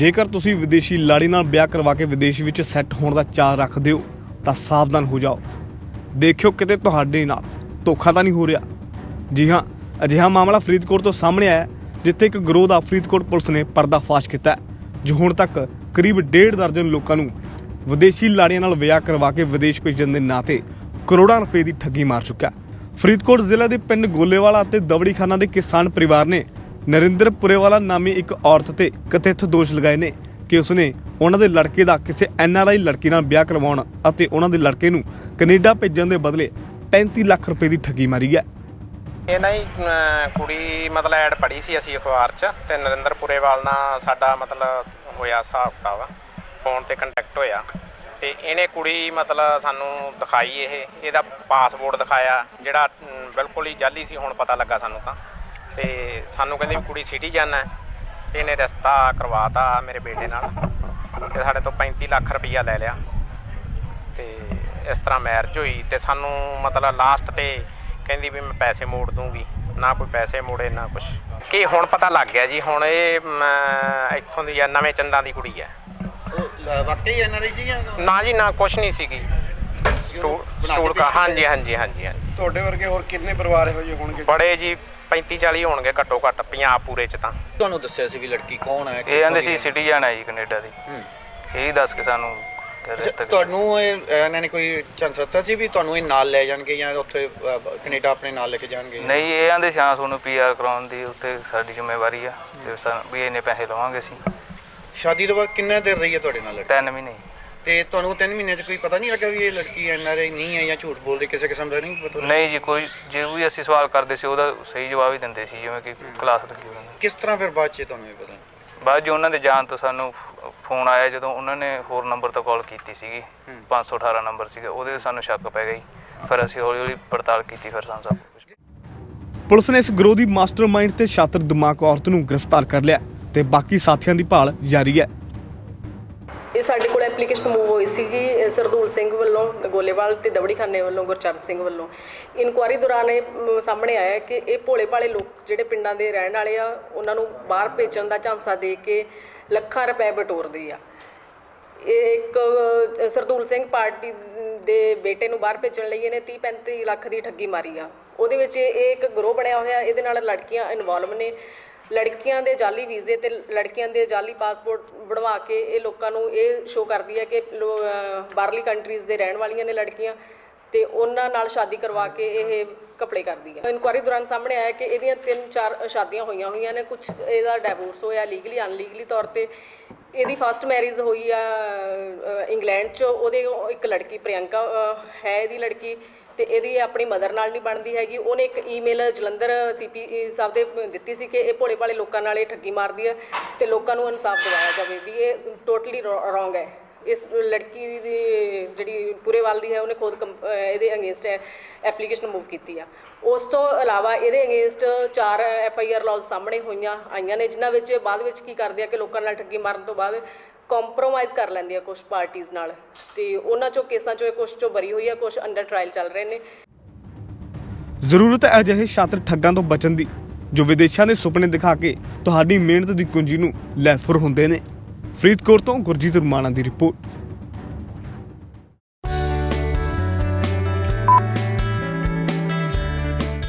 ਜੇਕਰ ਤੁਸੀਂ ਵਿਦੇਸ਼ੀ ਲਾੜੀ ਨਾਲ ਵਿਆਹ ਕਰਵਾ ਕੇ ਵਿਦੇਸ਼ ਵਿੱਚ ਸੈੱਟ ਹੋਣ ਦਾ ਚਾਅ ਰੱਖਦੇ ਹੋ, ਤਾਂ ਸਾਵਧਾਨ ਹੋ ਜਾਓ। ਦੇਖਿਓ ਕਿਤੇ ਤੁਹਾਡੇ ਨਾਲ ਧੋਖਾ ਤਾਂ ਨਹੀਂ ਹੋ ਰਿਹਾ। ਜੀ ਹਾਂ, ਅਜਿਹਾ ਮਾਮਲਾ ਫਰੀਦਕੋਟ ਤੋਂ ਸਾਹਮਣੇ ਆਇਆ ਜਿੱਥੇ ਇੱਕ ਗਰੋਹ ਦਾ ਫਰੀਦਕੋਟ ਪੁਲਿਸ ਨੇ ਪਰਦਾਫਾਸ਼ ਕੀਤਾ ਜੋ ਹੁਣ ਤੱਕ ਕਰੀਬ ਡੇਢ ਦਰਜਨ ਲੋਕਾਂ ਨੂੰ ਵਿਦੇਸ਼ੀ ਲਾੜੀਆਂ ਨਾਲ ਵਿਆਹ ਕਰਵਾ ਕੇ ਵਿਦੇਸ਼ ਭੇਜਣ ਦੇ ਨਾਂ ਤੇ ਕਰੋੜਾਂ ਰੁਪਏ ਦੀ ਠੱਗੀ ਮਾਰ ਚੁੱਕਾ ਫਰੀਦਕੋਟ ਜ਼ਿਲ੍ਹੇ ਦੇ ਪਿੰਡ ਗੋਲੇਵਾਲਾ ਅਤੇ ਦਵੜੀ ਖਾਨਾ ਦੇ ਕਿਸਾਨ ਪਰਿਵਾਰ ਨੇ ਨਰਿੰਦਰ ਪੁਰੇਵਾਲਾ ਨਾਮੀ ਇੱਕ ਔਰਤ ਤੇ ਕਥਿਤ ਦੋਸ਼ ਲਗਾਏ ਨੇ ਕਿ ਉਸਨੇ ਉਹਨਾਂ ਦੇ ਲੜਕੇ ਦਾ ਕਿਸੇ ਐਨਆਰਆਈ ਲੜਕੀ ਨਾਲ ਵਿਆਹ ਕਰਵਾਉਣ ਅਤੇ ਉਹਨਾਂ ਦੇ ਲੜਕੇ ਨੂੰ ਕੈਨੇਡਾ ਭੇਜਣ ਦੇ ਬਦਲੇ 35 ਲੱਖ ਰੁਪਏ ਦੀ ਠੱਗੀ ਮਾਰੀ ਹੈ। ਇਹ ਨਾ ਹੀ ਕੁੜੀ ਮਤਲਬ ਐਡ ਪੜੀ ਸੀ ਅਸੀਂ ਅਖਬਾਰ 'ਚ ਤੇ ਨਰਿੰਦਰ ਪੁਰੇਵਾਲ ਨਾਲ ਸਾਡਾ ਮਤਲਬ ਹੋਇਆ ਹਿਸਾਬ ਕਿਤਾਬ, ਫੋਨ ਤੇ ਕੰਟੈਕਟ ਹੋਇਆ ਤੇ ਇਹਨੇ ਕੁੜੀ ਮਤਲਬ ਸਾਨੂੰ ਦਿਖਾਈ ਇਹ, ਇਹਦਾ ਪਾਸਪੋਰਟ ਦਿਖਾਇਆ, ਜਿਹੜਾ ਬਿਲਕੁਲ ਹੀ ਜਾਲੀ ਸੀ, ਹੁਣ ਪਤਾ ਲੱਗਾ ਸਾਨੂੰ ਤਾਂ। ਤੇ ਸਾਨੂੰ ਕਹਿੰਦੇ ਵੀ ਕੁੜੀ ਸਿਟੀਜ਼ਨ ਹੈ ਤੇ ਇਹਨੇ ਰਿਸ਼ਤਾ ਕਰਵਾਤਾ ਮੇਰੇ ਬੇਟੇ ਨਾਲ ਤੇ ਸਾਡੇ ਤੋਂ 35 ਲੱਖ ਰੁਪਈਆ ਲੈ ਲਿਆ ਤੇ ਇਸ ਤਰ੍ਹਾਂ ਮੈਰਿਜ ਹੋਈ ਤੇ ਸਾਨੂੰ ਮਤਲਬ ਲਾਸਟ ਤੇ ਕਹਿੰਦੀ ਵੀ ਮੈਂ ਪੈਸੇ ਮੋੜ ਦੂੰਗੀ ਨਾ ਕੋਈ ਪੈਸੇ ਮੋੜੇ ਨਾ ਕੁਝ ਕੀ ਹੁਣ ਪਤਾ ਲੱਗ ਗਿਆ ਜੀ ਹੁਣ ਇਹ ਇੱਥੋਂ ਦੀ ਆ ਨਵੇਂ ਚੰਦਾਂ ਦੀ ਕੁੜੀ ਹੈ। ਵਾਕਈ ਇਹਨਾਂ ਦੀ ਸੀ ਜਾਂ ਨਾ ਜੀ ਨਾ ਕੁਝ ਨਹੀਂ ਸੀਗੀ। ਸਟੂਲ ਸਟੂਲ ਕਾ ਹਾਂਜੀ ਹਾਂਜੀ ਹਾਂਜੀ ਹਾਂਜੀ। ਤੁਹਾਡੇ ਵਰਗੇ ਹੋਰ ਕਿੰਨੇ ਪਰਿਵਾਰ ਇਹੋ ਜਿਹੇ ਹੋਣਗੇ? ਬੜੇ ਜੀ 35 40 ਹੋਣਗੇ ਘੱਟੋ ਘੱਟ ਪੰਜਾਬ ਪੂਰੇ ਚ ਤਾਂ। ਤੁਹਾਨੂੰ ਦੱਸਿਆ ਸੀ ਵੀ ਲੜਕੀ ਕੌਣ ਹੈ ਇਹ ਆਂਦੇ ਸੀ ਸਿਟੀਜ਼ਨ ਹੈ? ਜੀ ਕੈਨੇਡਾ ਦੀ। ਹੂੰ। ਇਹ ਦੱਸ ਕੇ ਸਾਨੂੰ ਅੱਛਾ, ਤੁਹਾਨੂੰ ਇਹ ਇਹਨਾਂ ਨੇ ਕੋਈ ਚਾਂਸ ਦਿੱਤਾ ਸੀ ਵੀ ਤੁਹਾਨੂੰ ਇਹ ਨਾਲ ਲੈ ਜਾਣਗੇ ਜਾਂ ਉੱਥੇ ਅ, ਕੈਨੇਡਾ ਆਪਣੇ ਨਾਲ ਲੈ ਕੇ ਜਾਣਗੇ? ਨਹੀਂ ਇਹ ਆਂਦੇ ਸੀ ਹਾਂ ਤੁਹਾਨੂੰ ਪੀਆਰ ਕਰਾਉਣ ਦੀ ਉੱਥੇ ਸਾਡੀ ਜ਼ਿੰਮੇਵਾਰੀ ਆ। ਤੇ ਸਾਨੂੰ ਵੀ ਇੰਨੇ ਪੈਸੇ ਲਵਾਂਗੇ ਅਸੀਂ। ਸ਼ਾਦੀ ਤੋਂ ਬਾਅਦ ਕਿੰਨਾ ਦਿਨ ਰਹੀ ਹੈ ਤੁਹਾਡੇ ਨਾਲ ਲੜਕੀ? ਤਿੰਨ ਮਹੀਨੇ। ਤੇ ਤੁਹਾਨੂੰ 3 ਮਹੀਨੇ 'ਚ ਕੋਈ ਪਤਾ ਨਹੀਂ ਲੱਗਾ ਵੀ ਇਹ ਲੜਕੀ ਐਨਆਰਆਈ ਨਹੀਂ ਹੈ ਜਾਂ ਝੂਠ ਬੋਲਦੀ ਕਿਸੇ ਕਿਸਮ ਦਾ ਨਹੀਂ ਪਤਾ ਨਹੀਂ ਜੀ ਕੋਈ ਜੇ ਵੀ ਅਸੀਂ ਸਵਾਲ ਕਰਦੇ ਸੀ ਉਹਦਾ ਸਹੀ ਜਵਾਬ ਹੀ ਦਿੰਦੇ ਸੀ ਜਿਵੇਂ ਕਿ ਕਲਾਸ ਲੱਗੀ ਹੋਈ ਹੁੰਦੀ। ਕਿਸ ਤਰ੍ਹਾਂ ਫਿਰ ਬਾਅਦ 'ਚ ਤੁਹਾਨੂੰ ਇਹ ਪਤਾ ਬਾਅਦ ਜੀ ਉਹਨਾਂ ਦੇ ਜਾਣ ਤੋਂ ਸਾਨੂੰ ਫੋਨ ਆਇਆ ਜਦੋਂ ਉਹਨਾਂ ਨੇ ਹੋਰ ਨੰਬਰ ਤੋਂ ਕਾਲ ਕੀਤੀ ਸੀਗੀ 518 ਨੰਬਰ ਸੀਗਾ ਉਹਦੇ ਤੇ ਸਾਨੂੰ ਸ਼ੱਕ ਪੈ ਗਈ। ਫਿਰ ਅਸੀਂ ਹੌਲੀ ਹੌਲੀ ਪੜਤਾਲ ਕੀਤੀ ਫਿਰ ਸਾਨੂੰ ਸਭ ਕੁਝ ਪੁਲਿਸ ਨੇ ਇਸ ਗਰੋਹ ਦੀ ਮਾਸਟਰਮਾਈਂਡ ਤੇ ਸ਼ਾਤਰ ਦਿਮਾਗ ਔਰਤ ਨੂੰ ਗ੍ਰਿਫਤਾਰ ਕਰ ਲਿਆ ਤੇ ਬਾਕੀ ਸਾਥੀਆਂ ਦੀ ਭਾਲ ਜਾਰੀ ਹੈ। ਇਹ ਸਾਡੇ ਕੋਲ ਐਪਲੀਕੇਸ਼ਨ ਮੂਵ ਹੋਈ ਸੀਗੀ ਸਰਦੂਲ ਸਿੰਘ ਵੱਲੋਂ, ਗੋਲੇਵਾਲ ਤੇ ਦਵੜੀਖਾਨੇ ਵੱਲੋਂ, ਗੁਰਚਰਨ ਸਿੰਘ ਵੱਲੋਂ। ਇਨਕੁਆਰੀ ਦੌਰਾਨ ਇਹ ਸਾਹਮਣੇ ਆਇਆ ਕਿ ਇਹ ਭੋਲੇ ਭਾਲੇ ਲੋਕ ਜਿਹੜੇ ਪਿੰਡਾਂ ਦੇ ਰਹਿਣ ਵਾਲੇ ਆ, ਉਹਨਾਂ ਨੂੰ ਬਾਹਰ ਭੇਜਣ ਦਾ ਝਾਂਸਾ ਦੇ ਕੇ ਲੱਖਾਂ ਰੁਪਏ ਬਟੋਰਦੇ ਆ। ਇਹ ਇੱਕ ਸਰਦੂਲ ਸਿੰਘ ਪਾਰਟੀ ਦੇ ਬੇਟੇ ਨੂੰ ਬਾਹਰ ਭੇਜਣ ਲਈ ਇਹਨੇ 30 35 ਲੱਖ ਦੀ ਠੱਗੀ ਮਾਰੀ ਆ। ਉਹਦੇ ਵਿੱਚ ਇਹ ਇੱਕ ਗਰੋਹ ਬਣਿਆ ਹੋਇਆ, ਇਹਦੇ ਨਾਲ ਲੜਕੀਆਂ ਇਨਵੋਲਵ ਨੇ। ਲੜਕੀਆਂ ਦੇ ਜਾਲੀ ਵੀਜ਼ੇ ਤੇ ਲੜਕੀਆਂ ਦੇ ਜਾਲੀ ਪਾਸਪੋਰਟ ਬਣਵਾ ਕੇ ਇਹ ਲੋਕਾਂ ਨੂੰ ਇਹ ਸ਼ੋਅ ਕਰਦੀ ਹੈ ਕਿ ਲੋ- ਬਾਹਰਲੀ ਕੰਟਰੀਜ਼ ਦੇ ਰਹਿਣ ਵਾਲੀਆਂ ਨੇ ਲੜਕੀਆਂ ਤੇ ਉਹਨਾਂ ਨਾਲ ਸ਼ਾਦੀ ਕਰਵਾ ਕੇ ਇਹ ਕਪੜੇ ਕਰਦੀ ਹੈ। ਇਨਕੁਆਰੀ ਦੌਰਾਨ ਸਾਹਮਣੇ ਆਇਆ ਕਿ ਇਹਦੀਆਂ ਤਿੰਨ ਚਾਰ ਸ਼ਾਦੀਆਂ ਹੋਈਆਂ ਹੋਈਆਂ ਨੇ ਕੁਝ ਇਹਦਾ ਡਿਵੋਰਸ ਹੋਇਆ ਲੀਗਲੀ ਅਨਲੀਗਲੀ ਤੌਰ ਤੇ। ਇਹਦੀ ਫਸਟ ਮੈਰਿਜ ਹੋਈ ਆ ਇੰਗਲੈਂਡ 'ਚ, ਉਹਦੇ ਇੱਕ ਲੜਕੀ ਪ੍ਰਿਯੰਕਾ ਹੈ ਇਹਦੀ ਲੜਕੀ। ਤੇ ਇਹਦੀ ਆਪਣੀ ਮਦਰ ਨਾਲ ਨਹੀਂ ਬਣਦੀ ਹੈਗੀ। ਉਹਨੇ ਇੱਕ ਈਮੇਲ ਜਲੰਧਰ ਸੀਪੀ ਸਾਹਿਬ ਦੇ ਦਿੱਤੀ ਸੀ ਕਿ ਇਹ ਭੋਲੇ ਭਾਲੇ ਲੋਕਾਂ ਨਾਲ ਇਹ ਠੱਗੀ ਮਾਰਦੀ ਹੈ ਤੇ ਲੋਕਾਂ ਨੂੰ ਇਨਸਾਫ ਦਿਵਾਇਆ ਜਾਵੇ ਵੀ ਇਹ ਟੋਟਲੀ ਰੋਂਗ ਹੈ। ਇਸ ਲੜਕੀ ਦੀ ਜਿਹੜੀ ਪੂਰੇਵਾਲ ਦੀ ਹੈ, ਉਹਨੇ ਖੁਦ ਕੰਪ- ਇਹਦੇ ਅਗੇਂਸਟ ਐਪਲੀਕੇਸ਼ਨ ਮੂਵ ਕੀਤੀ ਆ। ਉਸ ਤੋਂ ਇਲਾਵਾ ਇਹਦੇ ਅਗੇਂਸਟ ਚਾਰ ਐਫ ਆਈ ਆਰ ਲਾਜ਼ ਸਾਹਮਣੇ ਹੋਈਆਂ ਆਈਆਂ ਨੇ, ਜਿਨ੍ਹਾਂ ਵਿੱਚ ਬਾਅਦ ਵਿੱਚ ਕੀ ਕਰਦੇ ਆ ਕਿ ਲੋਕਾਂ ਨਾਲ ਠੱਗੀ ਮਾਰਨ ਤੋਂ ਬਾਅਦ ਕੰਪਰੋਮਾਈਜ਼ ਕਰ ਲੈਂਦੀ ਕੁਝ ਪਾਰਟੀਆਂ ਨਾਲ। ਤੇ ਉਹਨਾਂ ਚੋਂ ਕੇਸਾਂ ਚੋਂ ਕੁਝ ਚੋਂ ਬਰੀ ਹੋਈ ਆ ਕੁਝ ਅੰਡਰ ਟ੍ਰਾਇਲ ਚੱਲ ਰਹੇ ਨੇ। ਜ਼ਰੂਰਤ ਹੈ ਅਜਿਹੇ ਸ਼ਾਤਰ ਠੱਗਾਂ ਤੋਂ ਬਚਣ ਦੀ, ਜੋ ਵਿਦੇਸ਼ਾਂ ਦੇ ਸੁਪਨੇ ਦਿਖਾ ਕੇ ਤੁਹਾਡੀ ਮਿਹਨਤ ਦੀ ਕੁੰਜੀ ਨੂੰ ਲੈ ਫੁਰ ਹੁੰਦੇ ਨੇ। ਫਰੀਦਕੋਟ ਤੋਂ ਗੁਰਜੀਤ ਰਮਾਣਾ ਦੀ ਰਿਪੋਰਟ।